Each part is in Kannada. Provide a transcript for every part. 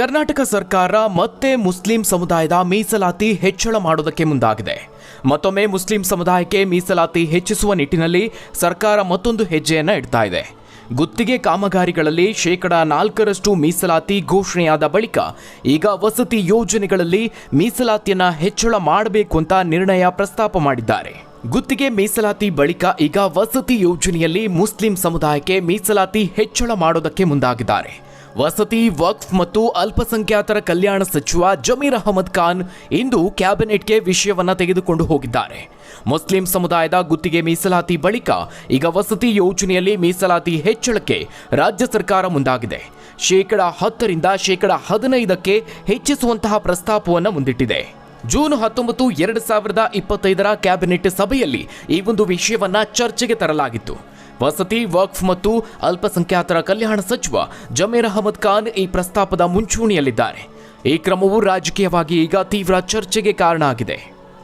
ಕರ್ನಾಟಕ ಸರ್ಕಾರ ಮತ್ತೆ ಮುಸ್ಲಿಂ ಸಮುದಾಯದ ಮೀಸಲಾತಿ ಹೆಚ್ಚಳ ಮಾಡೋದಕ್ಕೆ ಮುಂದಾಗಿದೆ. ಮತ್ತೊಮ್ಮೆ ಮುಸ್ಲಿಂ ಸಮುದಾಯಕ್ಕೆ ಮೀಸಲಾತಿ ಹೆಚ್ಚಿಸುವ ನಿಟ್ಟಿನಲ್ಲಿ ಸರ್ಕಾರ ಮತ್ತೊಂದು ಹೆಜ್ಜೆಯನ್ನು ಇಡ್ತಾ ಇದೆ. ಗುತ್ತಿಗೆ ಕಾಮಗಾರಿಗಳಲ್ಲಿ ಶೇಕಡ ನಾಲ್ಕರಷ್ಟು ಮೀಸಲಾತಿ ಘೋಷಣೆಯಾದ ಬಳಿಕ ಈಗ ವಸತಿ ಯೋಜನೆಗಳಲ್ಲಿ ಮೀಸಲಾತಿಯನ್ನು ಹೆಚ್ಚಳ ಮಾಡಬೇಕು ಅಂತ ನಿರ್ಣಯ ಪ್ರಸ್ತಾಪ ಮಾಡಿದ್ದಾರೆ. ಗುತ್ತಿಗೆ ಮೀಸಲಾತಿ ಬಳಿಕ ಈಗ ವಸತಿ ಯೋಜನೆಯಲ್ಲಿ ಮುಸ್ಲಿಂ ಸಮುದಾಯಕ್ಕೆ ಮೀಸಲಾತಿ ಹೆಚ್ಚಳ ಮಾಡೋದಕ್ಕೆ ಮುಂದಾಗಿದ್ದಾರೆ. ವಸತಿ, ವಕ್ಫ್ ಮತ್ತು ಅಲ್ಪಸಂಖ್ಯಾತರ ಕಲ್ಯಾಣ ಸಚಿವ ಜಮೀರ್ ಅಹಮದ್ ಖಾನ್ ಇಂದು ಕ್ಯಾಬಿನೆಟ್ಗೆ ವಿಷಯವನ್ನು ತೆಗೆದುಕೊಂಡು ಹೋಗಿದ್ದಾರೆ. ಮುಸ್ಲಿಂ ಸಮುದಾಯದ ಗುತ್ತಿಗೆ ಮೀಸಲಾತಿ ಬಳಿಕ ಈಗ ವಸತಿ ಯೋಜನೆಯಲ್ಲಿ ಮೀಸಲಾತಿ ಹೆಚ್ಚಳಕ್ಕೆ ರಾಜ್ಯ ಸರ್ಕಾರ ಮುಂದಾಗಿದೆ. ಶೇಕಡ ಹತ್ತರಿಂದ ಶೇಕಡ ಹದಿನೈದಕ್ಕೆ ಹೆಚ್ಚಿಸುವಂತಹ ಪ್ರಸ್ತಾಪವನ್ನು ಮುಂದಿಟ್ಟಿದೆ. ಜೂನ್ ಹತ್ತೊಂಬತ್ತು, ಎರಡು ಸಾವಿರದ ಇಪ್ಪತ್ತೈದರ ಕ್ಯಾಬಿನೆಟ್ ಸಭೆಯಲ್ಲಿ ಈ ಒಂದು ವಿಷಯವನ್ನ ಚರ್ಚೆಗೆ ತರಲಾಗಿತ್ತು. ವಸತಿ, ವಕ್ಫ್ ಮತ್ತು ಅಲ್ಪಸಂಖ್ಯಾತರ ಕಲ್ಯಾಣ ಸಚಿವ ಜಮೀರ್ ಅಹಮದ್ ಖಾನ್ ಈ ಪ್ರಸ್ತಾಪದ ಮುಂಚೂಣಿಯಲ್ಲಿದ್ದಾರೆ. ಈ ಕ್ರಮವು ರಾಜಕೀಯವಾಗಿ ಈಗ ತೀವ್ರ ಚರ್ಚೆಗೆ ಕಾರಣ ಆಗಿದೆ.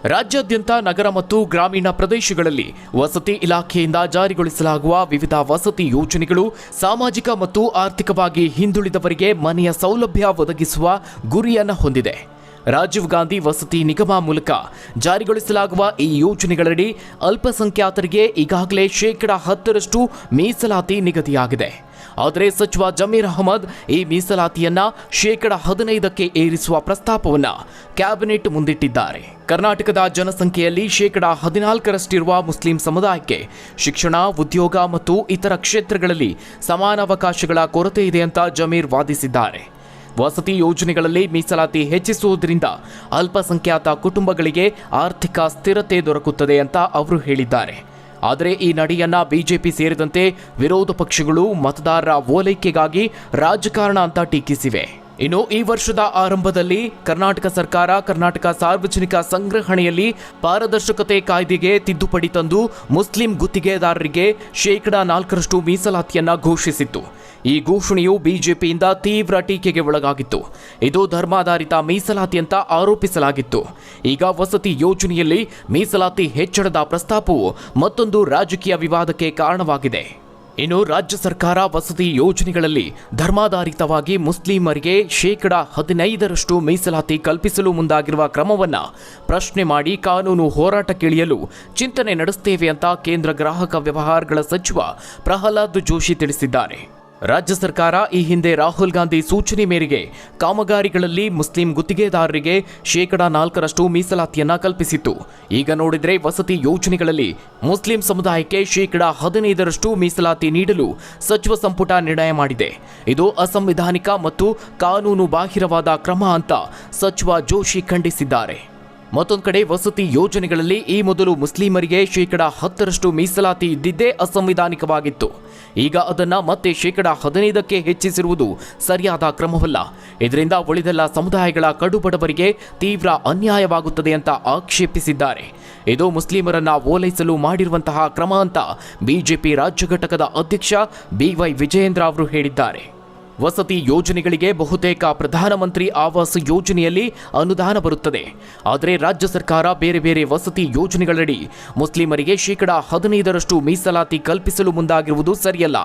ರಾಜ್ಯಾದ್ಯಂತ ನಗರ ಮತ್ತು ಗ್ರಾಮೀಣ ಪ್ರದೇಶಗಳಲ್ಲಿ ವಸತಿ ಇಲಾಖೆಯಿಂದ ಜಾರಿಗೊಳಿಸಲಾಗುವ ವಿವಿಧ ವಸತಿ ಯೋಜನೆಗಳು ಸಾಮಾಜಿಕ ಮತ್ತು ಆರ್ಥಿಕವಾಗಿ ಹಿಂದುಳಿದವರಿಗೆ ಮನೆಯ ಸೌಲಭ್ಯ ಒದಗಿಸುವ ಗುರಿಯನ್ನು ಹೊಂದಿದೆ. ರಾಜೀವ್ ಗಾಂಧಿ ವಸತಿ ನಿಗಮ ಮೂಲಕ ಜಾರಿಗೊಳಿಸಲಾಗುವ ಈ ಯೋಜನೆಗಳಡಿ ಅಲ್ಪಸಂಖ್ಯಾತರಿಗೆ ಈಗಾಗಲೇ ಶೇಕಡ ಹತ್ತರಷ್ಟು ಮೀಸಲಾತಿ ನಿಗದಿಯಾಗಿದೆ. ಆದರೆ ಸಚಿವ ಜಮೀರ್ ಅಹಮದ್ ಈ ಮೀಸಲಾತಿಯನ್ನ ಶೇಕಡ ಹದಿನೈದಕ್ಕೆ ಏರಿಸುವ ಪ್ರಸ್ತಾಪವನ್ನು ಕ್ಯಾಬಿನೆಟ್ ಮುಂದಿಟ್ಟಿದ್ದಾರೆ. ಕರ್ನಾಟಕದ ಜನಸಂಖ್ಯೆಯಲ್ಲಿ ಶೇಕಡ ಹದಿನಾಲ್ಕರಷ್ಟಿರುವ ಮುಸ್ಲಿಂ ಸಮುದಾಯಕ್ಕೆ ಶಿಕ್ಷಣ, ಉದ್ಯೋಗ ಮತ್ತು ಇತರ ಕ್ಷೇತ್ರಗಳಲ್ಲಿ ಸಮಾನಾವಕಾಶಗಳ ಕೊರತೆ ಇದೆ ಅಂತ ಜಮೀರ್ ವಾದಿಸಿದ್ದಾರೆ. ವಸತಿ ಯೋಜನೆಗಳಲ್ಲಿ ಮೀಸಲಾತಿ ಹೆಚ್ಚಿಸುವುದರಿಂದ ಅಲ್ಪಸಂಖ್ಯಾತ ಕುಟುಂಬಗಳಿಗೆ ಆರ್ಥಿಕ ಸ್ಥಿರತೆ ದೊರಕುತ್ತದೆ ಅಂತ ಅವರು ಹೇಳಿದ್ದಾರೆ. ಆದರೆ ಈ ನಡೆಯನ್ನ ಬಿಜೆಪಿ ಸೇರಿದಂತೆ ವಿರೋಧ ಪಕ್ಷಗಳು ಮತದಾರರ ಓಲೈಕೆಗಾಗಿ ರಾಜಕಾರಣ ಅಂತ ಟೀಕಿಸಿವೆ. ಇನ್ನು ಈ ವರ್ಷದ ಆರಂಭದಲ್ಲಿ ಕರ್ನಾಟಕ ಸರ್ಕಾರ, ಕರ್ನಾಟಕ ಸಾರ್ವಜನಿಕ ಸಂಗ್ರಹಣೆಯಲ್ಲಿ ಪಾರದರ್ಶಕತೆ ಕಾಯ್ದೆಗೆ ತಿದ್ದುಪಡಿ ತಂದು ಮುಸ್ಲಿಂ ಗುತ್ತಿಗೆದಾರರಿಗೆ ಶೇಕಡಾ ನಾಲ್ಕರಷ್ಟು ಮೀಸಲಾತಿಯನ್ನ ಘೋಷಿಸಿತ್ತು. ಈ ಘೋಷಣೆಯು ಬಿಜೆಪಿಯಿಂದ ತೀವ್ರ ಟೀಕೆಗೆ ಒಳಗಾಗಿತ್ತು. ಇದು ಧರ್ಮಾಧಾರಿತ ಮೀಸಲಾತಿ ಅಂತ ಆರೋಪಿಸಲಾಗಿತ್ತು. ಈಗ ವಸತಿ ಯೋಜನೆಯಲ್ಲಿ ಮೀಸಲಾತಿ ಹೆಚ್ಚಳದ ಪ್ರಸ್ತಾಪವು ಮತ್ತೊಂದು ರಾಜಕೀಯ ವಿವಾದಕ್ಕೆ ಕಾರಣವಾಗಿದೆ. ಇನ್ನು ರಾಜ್ಯ ಸರ್ಕಾರ ವಸತಿ ಯೋಜನೆಗಳಲ್ಲಿ ಧರ್ಮಾಧಾರಿತವಾಗಿ ಮುಸ್ಲಿಮರಿಗೆ ಶೇಕಡ ಹದಿನೈದರಷ್ಟು ಮೀಸಲಾತಿ ಕಲ್ಪಿಸಲು ಮುಂದಾಗಿರುವ ಕ್ರಮವನ್ನು ಪ್ರಶ್ನೆ ಮಾಡಿ ಕಾನೂನು ಹೋರಾಟ ಕೇಳಿಯಲು ಚಿಂತನೆ ನಡೆಸುತ್ತೇವೆ ಅಂತ ಕೇಂದ್ರ ಗ್ರಾಹಕ ವ್ಯವಹಾರಗಳ ಸಚಿವ ಪ್ರಹ್ಲಾದ್ ಜೋಶಿ ತಿಳಿಸಿದ್ದಾರೆ. ರಾಜ್ಯ ಸರ್ಕಾರ ಈ ಹಿಂದೆ ರಾಹುಲ್ ಗಾಂಧಿ ಸೂಚನೆ ಮೇರೆಗೆ ಕಾಮಗಾರಿಗಳಲ್ಲಿ ಮುಸ್ಲಿಂ ಗುತ್ತಿಗೆದಾರರಿಗೆ ಶೇಕಡ ನಾಲ್ಕರಷ್ಟು ಮೀಸಲಾತಿಯನ್ನ ಕಲ್ಪಿಸಿತ್ತು. ಈಗ ನೋಡಿದರೆ ವಸತಿ ಯೋಜನೆಗಳಲ್ಲಿ ಮುಸ್ಲಿಂ ಸಮುದಾಯಕ್ಕೆ ಶೇಕಡ ಹದಿನೈದರಷ್ಟು ಮೀಸಲಾತಿ ನೀಡಲು ಸಚಿವ ಸಂಪುಟ ನಿರ್ಣಯ ಮಾಡಿದೆ. ಇದು ಅಸಂವಿಧಾನಿಕ ಮತ್ತು ಕಾನೂನು ಬಾಹಿರವಾದ ಕ್ರಮ ಅಂತ ಸಚಿವ ಜೋಶಿ ಖಂಡಿಸಿದ್ದಾರೆ. ಮತ್ತೊಂದು ಕಡೆ ವಸತಿ ಯೋಜನೆಗಳಲ್ಲಿ ಈ ಮೊದಲು ಮುಸ್ಲಿಮರಿಗೆ ಶೇಕಡ ಹತ್ತರಷ್ಟು ಮೀಸಲಾತಿ ಇದ್ದಿದ್ದೇ ಅಸಂವಿಧಾನಿಕವಾಗಿತ್ತು. ಈಗ ಅದನ್ನ ಮತ್ತೆ ಶೇಕಡ ಹದಿನೈದಕ್ಕೆ ಹೆಚ್ಚಿಸಿರುವುದು ಸರಿಯಾದ ಕ್ರಮವಲ್ಲ. ಇದರಿಂದ ಉಳಿದೆಲ್ಲ ಸಮುದಾಯಗಳ ಕಡುಬಡವರಿಗೆ ತೀವ್ರ ಅನ್ಯಾಯವಾಗುತ್ತದೆ ಅಂತ ಆಕ್ಷೇಪಿಸಿದ್ದಾರೆ. ಇದು ಮುಸ್ಲಿಮರನ್ನ ಓಲೈಸಲು ಮಾಡಿರುವಂತಹ ಕ್ರಮ ಅಂತ ಬಿಜೆಪಿ ರಾಜ್ಯ ಘಟಕದ ಅಧ್ಯಕ್ಷ ಬಿವೈ ವಿಜಯೇಂದ್ರ ಅವರು ಹೇಳಿದ್ದಾರೆ. ವಸತಿ ಯೋಜನೆಗಳಿಗೆ ಬಹುತೇಕ ಪ್ರಧಾನಮಂತ್ರಿ ಆವಾಸ್ ಯೋಜನೆಯಲ್ಲಿ ಅನುದಾನ ಬರುತ್ತದೆ. ಆದರೆ ರಾಜ್ಯ ಸರ್ಕಾರ ಬೇರೆ ಬೇರೆ ವಸತಿ ಯೋಜನೆಗಳಡಿ ಮುಸ್ಲಿಮರಿಗೆ ಶೇಕಡಾ ಹದಿನೈದರಷ್ಟು ಮೀಸಲಾತಿ ಕಲ್ಪಿಸಲು ಮುಂದಾಗಿರುವುದು ಸರಿಯಲ್ಲ.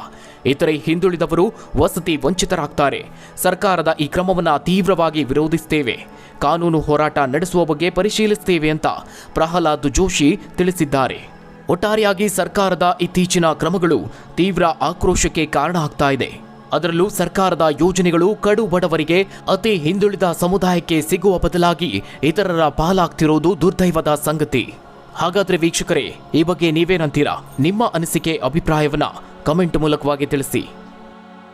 ಇತರೆ ಹಿಂದುಳಿದವರು ವಸತಿ ವಂಚಿತರಾಗ್ತಾರೆ. ಸರ್ಕಾರದ ಈ ಕ್ರಮವನ್ನು ತೀವ್ರವಾಗಿ ವಿರೋಧಿಸುತ್ತೇವೆ ಕಾನೂನು ಹೋರಾಟ ನಡೆಸುವ ಬಗ್ಗೆ ಪರಿಶೀಲಿಸುತ್ತೇವೆ ಅಂತ ಪ್ರಹ್ಲಾದ್ ಜೋಶಿ ತಿಳಿಸಿದ್ದಾರೆ. ಒಟ್ಟಾರೆಯಾಗಿ ಸರ್ಕಾರದ ಇತ್ತೀಚಿನ ಕ್ರಮಗಳು ತೀವ್ರ ಆಕ್ರೋಶಕ್ಕೆ ಕಾರಣ ಆಗ್ತಾ ಇದೆ. ಅದರಲ್ಲೂ ಸರ್ಕಾರದ ಯೋಜನೆಗಳು ಕಡು ಬಡವರಿಗೆ ಅತಿ ಹಿಂದುಳಿದ ಸಮುದಾಯಕ್ಕೆ ಸಿಗುವ ಬದಲಾಗಿ ಇತರರ ಪಾಲಾಗ್ತಿರೋದು ದುರ್ದೈವದ ಸಂಗತಿ. ಹಾಗಾದ್ರೆ ವೀಕ್ಷಕರೇ, ಈ ಬಗ್ಗೆ ನೀವೇನಂತೀರಾ? ನಿಮ್ಮ ಅನಿಸಿಕೆ, ಅಭಿಪ್ರಾಯವನ್ನ ಕಮೆಂಟ್ ಮೂಲಕವಾಗಿ ತಿಳಿಸಿ.